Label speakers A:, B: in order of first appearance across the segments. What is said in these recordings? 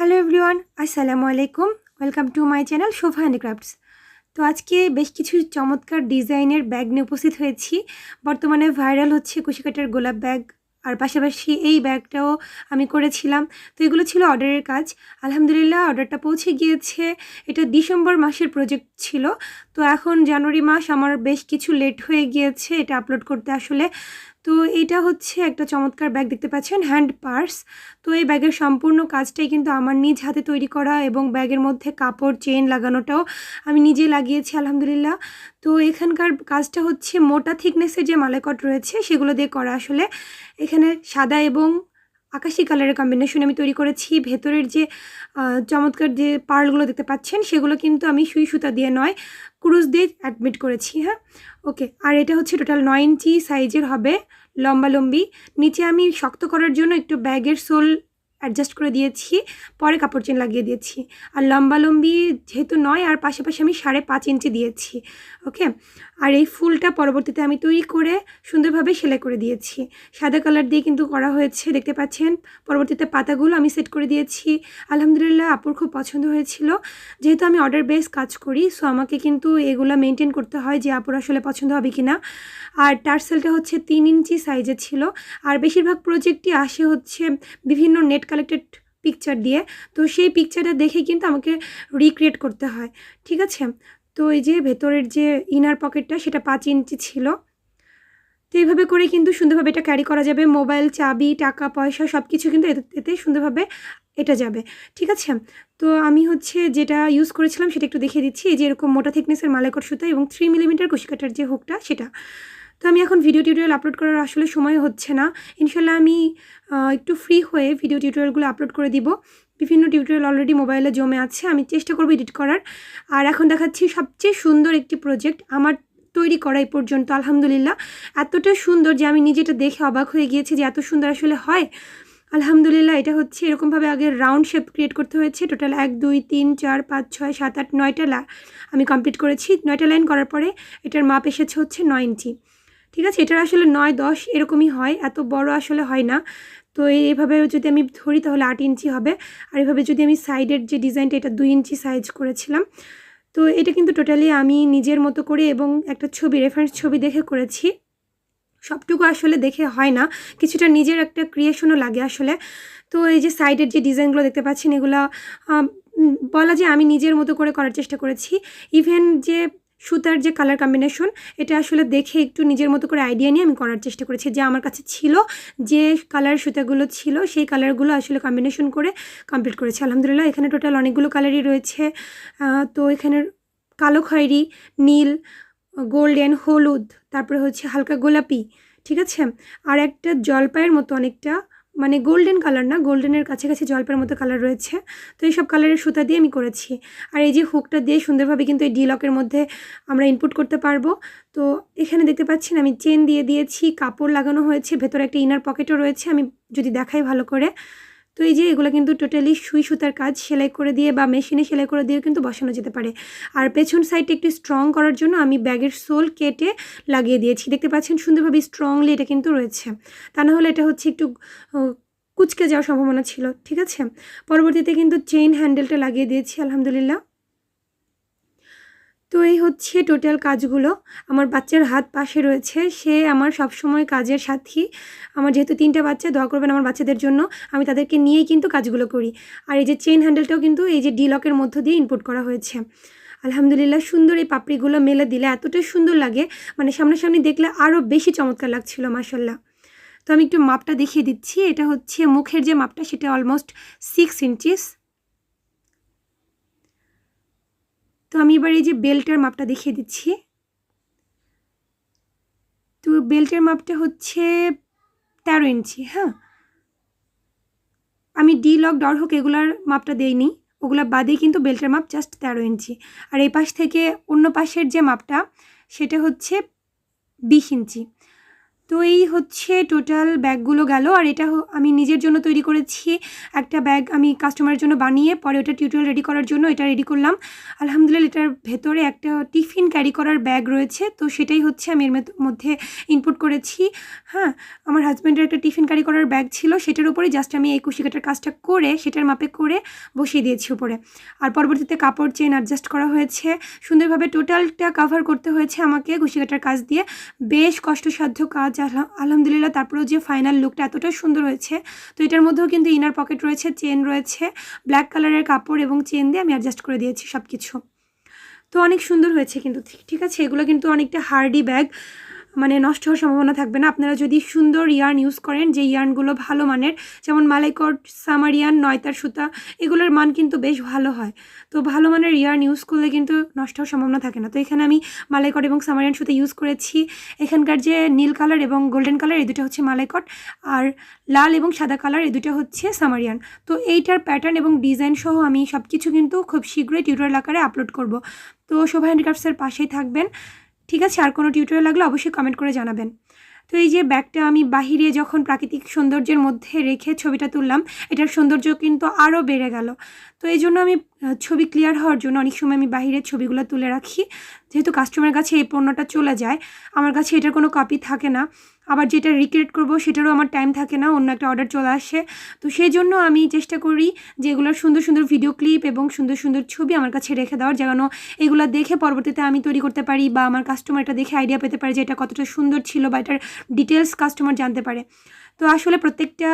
A: hello everyone আসসালামু আলাইকুম welcome to my channel Shobha handicrafts তো আজকে বেশ কিছু চমৎকার ডিজাইনের ব্যাগ নিয়ে উপস্থিত হয়েছি বর্তমানে ভাইরাল হচ্ছে কুশিকাটার গোলাপ ব্যাগ আর পাশাপাশি এই ব্যাগটাও আমি করেছিলাম তো এগুলো ছিল অর্ডারের কাজ আলহামদুলিল্লাহ অর্ডারটা পৌঁছে গিয়েছে এটা ডিসেম্বর মাসের প্রজেক্ট ছিল তো এখন জানুয়ারি মাস আমার বেশ কিছু লেট হয়ে গিয়েছে এটা আপলোড করতে আসলে তো এটা হচ্ছে একটা চমৎকার ব্যাগ দেখতে পাচ্ছেন হ্যান্ড পার্স তো এই ব্যাগের সম্পূর্ণ কাজটাই কিন্তু আমার নিজ হাতে তৈরি করা এবং ব্যাগের মধ্যে কাপড় চেন লাগানোটাও আমি নিজে লাগিয়েছি আলহামদুলিল্লাহ তো এখানকার কাজটা হচ্ছে মোটা থিকনেসের যে মালাকট রয়েছে সেগুলো দিয়ে করা আসলে এখানে সাদা এবং আকাশি কালারের কম্বিনেশন আমি তৈরি করেছি ভেতরের যে চমৎকার যে পার্লগুলো দেখতে পাচ্ছেন সেগুলো কিন্তু আমি সুই সুতা দিয়ে নয় ক্রুজ দিয়ে অ্যাডমিট করেছি হ্যাঁ ওকে আর এটা হচ্ছে টোটাল নয় ইঞ্চি সাইজের হবে লম্বা লম্বি নিচে আমি শক্ত করার জন্য একটু ব্যাগের সোল অ্যাডজাস্ট করে দিয়েছি পরে কাপড় চেন লাগিয়ে দিয়েছি আর লম্বা লম্বি যেহেতু নয় আর পাশাপাশি আমি সাড়ে পাঁচ ইঞ্চি দিয়েছি ওকে আর এই ফুলটা পরবর্তীতে আমি তৈরি করে সুন্দরভাবে সেলাই করে দিয়েছি সাদা কালার দিয়ে কিন্তু করা হয়েছে দেখতে পাচ্ছেন পরবর্তীতে পাতাগুলো আমি সেট করে দিয়েছি আলহামদুলিল্লাহ আপুর খুব পছন্দ হয়েছিল যেহেতু আমি অর্ডার বেস কাজ করি সো আমাকে কিন্তু এগুলো মেনটেন করতে হয় যে আপুর আসলে পছন্দ হবে কি না আর টার্সেলটা হচ্ছে তিন ইঞ্চি সাইজে ছিল আর বেশিরভাগ প্রজেক্টই আসে হচ্ছে বিভিন্ন নেট কালেক্টেড পিকচার দিয়ে তো সেই পিকচারটা দেখে কিন্তু আমাকে রিক্রিয়েট করতে হয় ঠিক আছে তো এই যে ভেতরের যে ইনার পকেটটা সেটা পাঁচ ইঞ্চি ছিল তো এইভাবে করে কিন্তু সুন্দরভাবে এটা ক্যারি করা যাবে মোবাইল চাবি টাকা পয়সা সব কিছু কিন্তু এতে সুন্দরভাবে এটা যাবে ঠিক আছে তো আমি হচ্ছে যেটা ইউজ করেছিলাম সেটা একটু দেখিয়ে দিচ্ছি এই যে এরকম মোটা থিকনেসের মালাকট সুতা এবং থ্রি মিলিমিটার কুশিকাটার যে হুকটা সেটা তো আমি এখন ভিডিও টিউটোরিয়াল আপলোড করার আসলে সময় হচ্ছে না ইনশাল্লাহ আমি একটু ফ্রি হয়ে ভিডিও টিউটোরিয়ালগুলো আপলোড করে দিব বিভিন্ন টিউটোরিয়াল অলরেডি মোবাইলে জমে আছে আমি চেষ্টা করবো এডিট করার আর এখন দেখাচ্ছি সবচেয়ে সুন্দর একটি প্রজেক্ট আমার তৈরি করা এই পর্যন্ত আলহামদুলিল্লাহ এতটা সুন্দর যে আমি নিজেটা দেখে অবাক হয়ে গিয়েছি যে এত সুন্দর আসলে হয় আলহামদুলিল্লাহ এটা হচ্ছে এরকমভাবে আগে রাউন্ড শেপ ক্রিয়েট করতে হয়েছে টোটাল এক দুই তিন চার পাঁচ ছয় সাত আট নয়টা লা আমি কমপ্লিট করেছি নয়টা লাইন করার পরে এটার মাপ এসেছে হচ্ছে নয় ইঞ্চি ঠিক আছে এটার আসলে নয় দশ এরকমই হয় এত বড় আসলে হয় না তো এইভাবে যদি আমি ধরি তাহলে আট ইঞ্চি হবে আর এভাবে যদি আমি সাইডের যে ডিজাইনটা এটা দুই ইঞ্চি সাইজ করেছিলাম তো এটা কিন্তু টোটালি আমি নিজের মতো করে এবং একটা ছবি রেফারেন্স ছবি দেখে করেছি সবটুকু আসলে দেখে হয় না কিছুটা নিজের একটা ক্রিয়েশনও লাগে আসলে তো এই যে সাইডের যে ডিজাইনগুলো দেখতে পাচ্ছেন এগুলো বলা যে আমি নিজের মতো করে করার চেষ্টা করেছি ইভেন যে সুতার যে কালার কম্বিনেশন এটা আসলে দেখে একটু নিজের মতো করে আইডিয়া নিয়ে আমি করার চেষ্টা করেছি যে আমার কাছে ছিল যে কালার সুতাগুলো ছিল সেই কালারগুলো আসলে কম্বিনেশন করে কমপ্লিট করেছি আলহামদুলিল্লাহ এখানে টোটাল অনেকগুলো কালারই রয়েছে তো এখানে কালো খয়েরি নীল গোল্ডেন হলুদ তারপরে হচ্ছে হালকা গোলাপি ঠিক আছে আর একটা জলপাইয়ের মতো অনেকটা মানে গোল্ডেন কালার না গোল্ডেনের কাছাকাছি জলপের মতো কালার রয়েছে তো এইসব কালারের সুতা দিয়ে আমি করেছি আর এই যে হুকটা দিয়ে সুন্দরভাবে কিন্তু এই ডিলকের মধ্যে আমরা ইনপুট করতে পারবো তো এখানে দেখতে পাচ্ছেন আমি চেন দিয়ে দিয়েছি কাপড় লাগানো হয়েছে ভেতরে একটা ইনার পকেটও রয়েছে আমি যদি দেখাই ভালো করে তো এই যে এগুলো কিন্তু টোটালি সুই সুতার কাজ সেলাই করে দিয়ে বা মেশিনে সেলাই করে দিয়ে কিন্তু বসানো যেতে পারে আর পেছন সাইডটা একটু স্ট্রং করার জন্য আমি ব্যাগের সোল কেটে লাগিয়ে দিয়েছি দেখতে পাচ্ছেন সুন্দরভাবে স্ট্রংলি এটা কিন্তু রয়েছে তা না হলে এটা হচ্ছে একটু কুচকে যাওয়ার সম্ভাবনা ছিল ঠিক আছে পরবর্তীতে কিন্তু চেইন হ্যান্ডেলটা লাগিয়ে দিয়েছি আলহামদুলিল্লাহ তো এই হচ্ছে টোটাল কাজগুলো আমার বাচ্চার হাত পাশে রয়েছে সে আমার সবসময় কাজের সাথী আমার যেহেতু তিনটা বাচ্চা দোয়া করবেন আমার বাচ্চাদের জন্য আমি তাদেরকে নিয়েই কিন্তু কাজগুলো করি আর এই যে চেন হ্যান্ডেলটাও কিন্তু এই যে ডিলকের মধ্য দিয়ে ইনপুট করা হয়েছে আলহামদুলিল্লাহ সুন্দর এই পাপড়িগুলো মেলে দিলে এতটাই সুন্দর লাগে মানে সামনাসামনি দেখলে আরও বেশি চমৎকার লাগছিল মাসাল্লাহ তো আমি একটু মাপটা দেখিয়ে দিচ্ছি এটা হচ্ছে মুখের যে মাপটা সেটা অলমোস্ট সিক্স ইঞ্চিস তো আমি এবার এই যে বেল্টের মাপটা দেখিয়ে দিচ্ছি তো বেল্টের মাপটা হচ্ছে তেরো ইঞ্চি হ্যাঁ আমি ডি লক ডর হোক এগুলার মাপটা দেইনি ওগুলো বাদে কিন্তু বেল্টের মাপ জাস্ট তেরো ইঞ্চি আর এই পাশ থেকে অন্য পাশের যে মাপটা সেটা হচ্ছে বিশ ইঞ্চি তো এই হচ্ছে টোটাল ব্যাগগুলো গেল আর এটা আমি নিজের জন্য তৈরি করেছি একটা ব্যাগ আমি কাস্টমারের জন্য বানিয়ে পরে ওটা টিউটোরিয়াল রেডি করার জন্য এটা রেডি করলাম আলহামদুলিল্লাহ এটার ভেতরে একটা টিফিন ক্যারি করার ব্যাগ রয়েছে তো সেটাই হচ্ছে আমি এর মধ্যে ইনপুট করেছি হ্যাঁ আমার হাজব্যান্ডের একটা টিফিন ক্যারি করার ব্যাগ ছিল সেটার উপরে জাস্ট আমি এই কুশিকাটার কাজটা করে সেটার মাপে করে বসিয়ে দিয়েছি উপরে আর পরবর্তীতে কাপড় চেন অ্যাডজাস্ট করা হয়েছে সুন্দরভাবে টোটালটা কাভার করতে হয়েছে আমাকে কুশিকাটার কাজ দিয়ে বেশ কষ্টসাধ্য কাজ হয়েছে আলহামদুলিল্লাহ তারপরেও যে ফাইনাল লুকটা এতটা সুন্দর হয়েছে তো এটার মধ্যেও কিন্তু ইনার পকেট রয়েছে চেন রয়েছে ব্ল্যাক কালারের কাপড় এবং চেন দিয়ে আমি অ্যাডজাস্ট করে দিয়েছি সব কিছু তো অনেক সুন্দর হয়েছে কিন্তু ঠিক আছে এগুলো কিন্তু অনেকটা হার্ডি ব্যাগ মানে নষ্ট হওয়ার সম্ভাবনা থাকবে না আপনারা যদি সুন্দর ইয়ার্ন ইউজ করেন যে ইয়ার্নগুলো ভালো মানের যেমন মালাইকট সামারিয়ান নয়তার সুতা এগুলোর মান কিন্তু বেশ ভালো হয় তো ভালো মানের ইয়ার্ন ইউজ করলে কিন্তু নষ্ট হওয়ার সম্ভাবনা থাকে না তো এখানে আমি মালাইকট এবং সামারিয়ান সুতা ইউজ করেছি এখানকার যে নীল কালার এবং গোল্ডেন কালার এই দুটো হচ্ছে মালাইকট আর লাল এবং সাদা কালার এই দুটো হচ্ছে সামারিয়ান তো এইটার প্যাটার্ন এবং ডিজাইন সহ আমি সব কিছু কিন্তু খুব শীঘ্রই টিউটোরিয়াল আকারে আপলোড করব তো শোভা হ্যান্ডিক্রাফটসের পাশেই থাকবেন ঠিক আছে আর কোনো টিউটোরিয়াল লাগলে অবশ্যই কমেন্ট করে জানাবেন তো এই যে ব্যাগটা আমি বাহিরে যখন প্রাকৃতিক সৌন্দর্যের মধ্যে রেখে ছবিটা তুললাম এটার সৌন্দর্য কিন্তু আরও বেড়ে গেল তো এই জন্য আমি ছবি ক্লিয়ার হওয়ার জন্য অনেক সময় আমি বাহিরের ছবিগুলো তুলে রাখি যেহেতু কাস্টমারের কাছে এই পণ্যটা চলে যায় আমার কাছে এটার কোনো কপি থাকে না আবার যেটা রিক্রিয়েট করব সেটারও আমার টাইম থাকে না অন্য একটা অর্ডার চলে আসে তো সেই জন্য আমি চেষ্টা করি যে এগুলোর সুন্দর সুন্দর ভিডিও ক্লিপ এবং সুন্দর সুন্দর ছবি আমার কাছে রেখে দেওয়ার যেন এগুলো দেখে পরবর্তীতে আমি তৈরি করতে পারি বা আমার কাস্টমার এটা দেখে আইডিয়া পেতে পারে যে এটা কতটা সুন্দর ছিল বা এটার ডিটেলস কাস্টমার জানতে পারে তো আসলে প্রত্যেকটা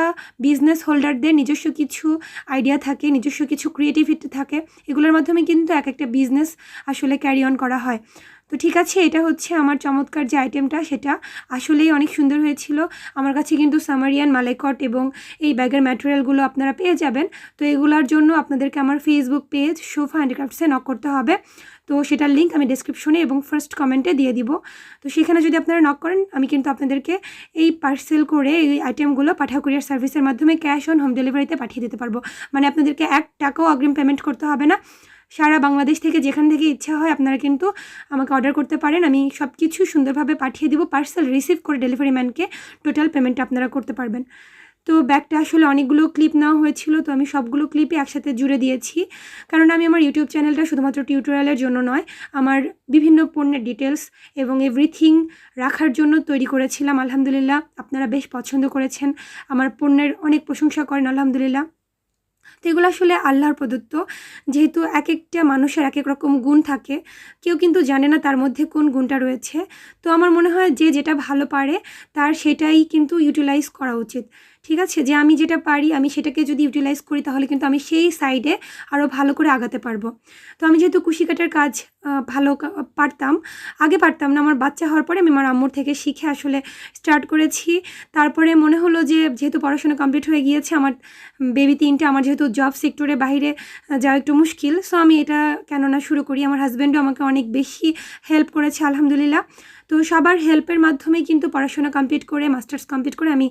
A: বিজনেস হোল্ডারদের নিজস্ব কিছু আইডিয়া থাকে নিজস্ব কিছু ক্রিয়েটিভিটি থাকে এগুলোর মাধ্যমে কিন্তু এক একটা বিজনেস আসলে ক্যারি অন করা হয় তো ঠিক আছে এটা হচ্ছে আমার চমৎকার যে আইটেমটা সেটা আসলেই অনেক সুন্দর হয়েছিল আমার কাছে কিন্তু সামারিয়ান মালেকট এবং এই ব্যাগের ম্যাটেরিয়ালগুলো আপনারা পেয়ে যাবেন তো এগুলোর জন্য আপনাদেরকে আমার ফেসবুক পেজ সোফা হ্যান্ডিক্রাফটসে নক করতে হবে তো সেটার লিঙ্ক আমি ডিসক্রিপশনে এবং ফার্স্ট কমেন্টে দিয়ে দিব তো সেখানে যদি আপনারা নক করেন আমি কিন্তু আপনাদেরকে এই পার্সেল করে এই আইটেমগুলো পাঠা কুরিয়ার সার্ভিসের মাধ্যমে ক্যাশ অন হোম ডেলিভারিতে পাঠিয়ে দিতে পারবো মানে আপনাদেরকে এক টাকাও অগ্রিম পেমেন্ট করতে হবে না সারা বাংলাদেশ থেকে যেখান থেকে ইচ্ছা হয় আপনারা কিন্তু আমাকে অর্ডার করতে পারেন আমি সব কিছু সুন্দরভাবে পাঠিয়ে দিব পার্সেল রিসিভ করে ডেলিভারি ম্যানকে টোটাল পেমেন্টটা আপনারা করতে পারবেন তো ব্যাগটা আসলে অনেকগুলো ক্লিপ নেওয়া হয়েছিল তো আমি সবগুলো ক্লিপই একসাথে জুড়ে দিয়েছি কারণ আমি আমার ইউটিউব চ্যানেলটা শুধুমাত্র টিউটোরিয়ালের জন্য নয় আমার বিভিন্ন পণ্যের ডিটেলস এবং এভরিথিং রাখার জন্য তৈরি করেছিলাম আলহামদুলিল্লাহ আপনারা বেশ পছন্দ করেছেন আমার পণ্যের অনেক প্রশংসা করেন আলহামদুলিল্লাহ তো এগুলো আসলে আল্লাহর প্রদত্ত যেহেতু এক একটা মানুষের এক এক রকম গুণ থাকে কেউ কিন্তু জানে না তার মধ্যে কোন গুণটা রয়েছে তো আমার মনে হয় যে যেটা ভালো পারে তার সেটাই কিন্তু ইউটিলাইজ করা উচিত ঠিক আছে যে আমি যেটা পারি আমি সেটাকে যদি ইউটিলাইজ করি তাহলে কিন্তু আমি সেই সাইডে আরও ভালো করে আগাতে পারবো তো আমি যেহেতু কুশি কাটার কাজ ভালো পারতাম আগে পারতাম না আমার বাচ্চা হওয়ার পরে আমি আমার আম্মুর থেকে শিখে আসলে স্টার্ট করেছি তারপরে মনে হলো যে যেহেতু পড়াশোনা কমপ্লিট হয়ে গিয়েছে আমার বেবি তিনটে আমার যেহেতু জব সেক্টরে বাইরে যাওয়া একটু মুশকিল সো আমি এটা কেননা শুরু করি আমার হাজব্যান্ডও আমাকে অনেক বেশি হেল্প করেছে আলহামদুলিল্লাহ তো সবার হেল্পের মাধ্যমে কিন্তু পড়াশোনা কমপ্লিট করে মাস্টার্স কমপ্লিট করে আমি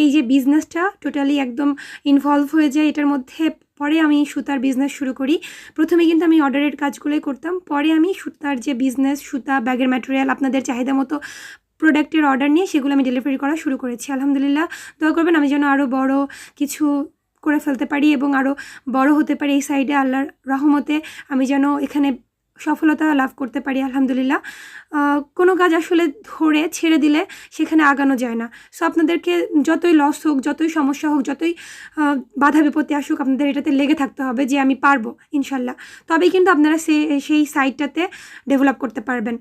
A: এই যে বিজনেসটা টোটালি একদম ইনভলভ হয়ে যায় এটার মধ্যে পরে আমি সুতার বিজনেস শুরু করি প্রথমে কিন্তু আমি অর্ডারের কাজগুলোই করতাম পরে আমি সুতার যে বিজনেস সুতা ব্যাগের ম্যাটেরিয়াল আপনাদের চাহিদা মতো প্রোডাক্টের অর্ডার নিয়ে সেগুলো আমি ডেলিভারি করা শুরু করেছি আলহামদুলিল্লাহ দয়া করবেন আমি যেন আরও বড় কিছু করে ফেলতে পারি এবং আরও বড় হতে পারি এই সাইডে আল্লাহর রহমতে আমি যেন এখানে সফলতা লাভ করতে পারি আলহামদুলিল্লাহ কোনো কাজ আসলে ধরে ছেড়ে দিলে সেখানে আগানো যায় না সো আপনাদেরকে যতই লস হোক যতই সমস্যা হোক যতই বাধা বিপত্তি আসুক আপনাদের এটাতে লেগে থাকতে হবে যে আমি পারবো ইনশাল্লাহ তবেই কিন্তু আপনারা সেই সাইটটাতে ডেভেলপ করতে পারবেন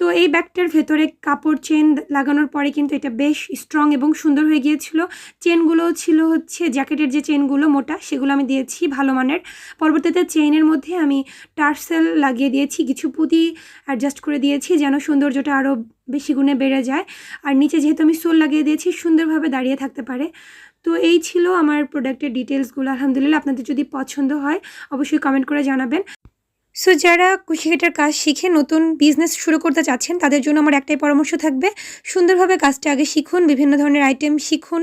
A: তো এই ব্যাগটার ভেতরে কাপড় চেন লাগানোর পরে কিন্তু এটা বেশ স্ট্রং এবং সুন্দর হয়ে গিয়েছিল চেনগুলো ছিল হচ্ছে জ্যাকেটের যে চেনগুলো মোটা সেগুলো আমি দিয়েছি ভালো মানের পরবর্তীতে চেনের মধ্যে আমি টার্সেল লাগিয়ে দিয়েছি কিছু পুঁতি অ্যাডজাস্ট করে দিয়েছি যেন সৌন্দর্যটা আরও বেশি গুণে বেড়ে যায় আর নিচে যেহেতু আমি সোল লাগিয়ে দিয়েছি সুন্দরভাবে দাঁড়িয়ে থাকতে পারে তো এই ছিল আমার প্রোডাক্টের ডিটেলসগুলো আলহামদুলিল্লাহ আপনাদের যদি পছন্দ হয় অবশ্যই কমেন্ট করে জানাবেন সো যারা কুশিকেটার কাজ শিখে নতুন বিজনেস শুরু করতে চাচ্ছেন তাদের জন্য আমার একটাই পরামর্শ থাকবে সুন্দরভাবে কাজটা আগে শিখুন বিভিন্ন ধরনের আইটেম শিখুন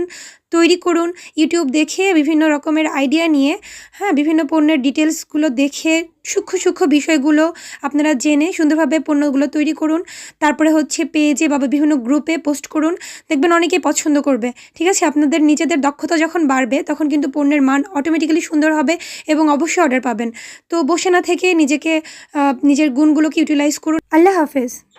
A: তৈরি করুন ইউটিউব দেখে বিভিন্ন রকমের আইডিয়া নিয়ে হ্যাঁ বিভিন্ন পণ্যের ডিটেলসগুলো দেখে সূক্ষ্ম সূক্ষ্ম বিষয়গুলো আপনারা জেনে সুন্দরভাবে পণ্যগুলো তৈরি করুন তারপরে হচ্ছে পেজে বা বিভিন্ন গ্রুপে পোস্ট করুন দেখবেন অনেকে পছন্দ করবে ঠিক আছে আপনাদের নিজেদের দক্ষতা যখন বাড়বে তখন কিন্তু পণ্যের মান অটোমেটিক্যালি সুন্দর হবে এবং অবশ্যই অর্ডার পাবেন তো বসে না থেকে নিজেকে নিজের গুণগুলোকে ইউটিলাইজ করুন আল্লাহ হাফেজ